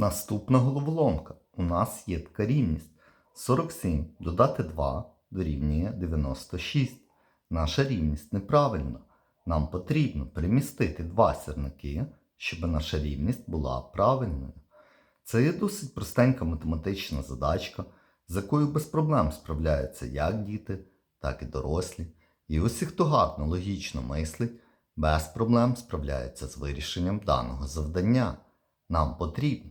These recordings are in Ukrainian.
Наступна головоломка. У нас є така рівність. 47 додати 2 дорівнює 96. Наша рівність неправильна. Нам потрібно перемістити два сірники, щоб наша рівність була правильною. Це є досить простенька математична задачка, з якою без проблем справляються як діти, так і дорослі. І усі, хто гарно логічно мислить, без проблем справляються з вирішенням даного завдання. Нам потрібно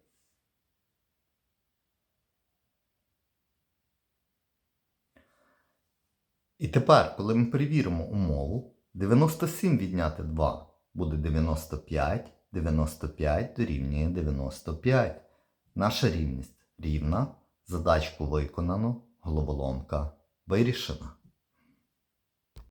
І тепер, коли ми перевіримо умову, 97 відняти 2 буде 95, 95 дорівнює 95. Наша рівність рівна, задачку виконано, головоломка вирішена.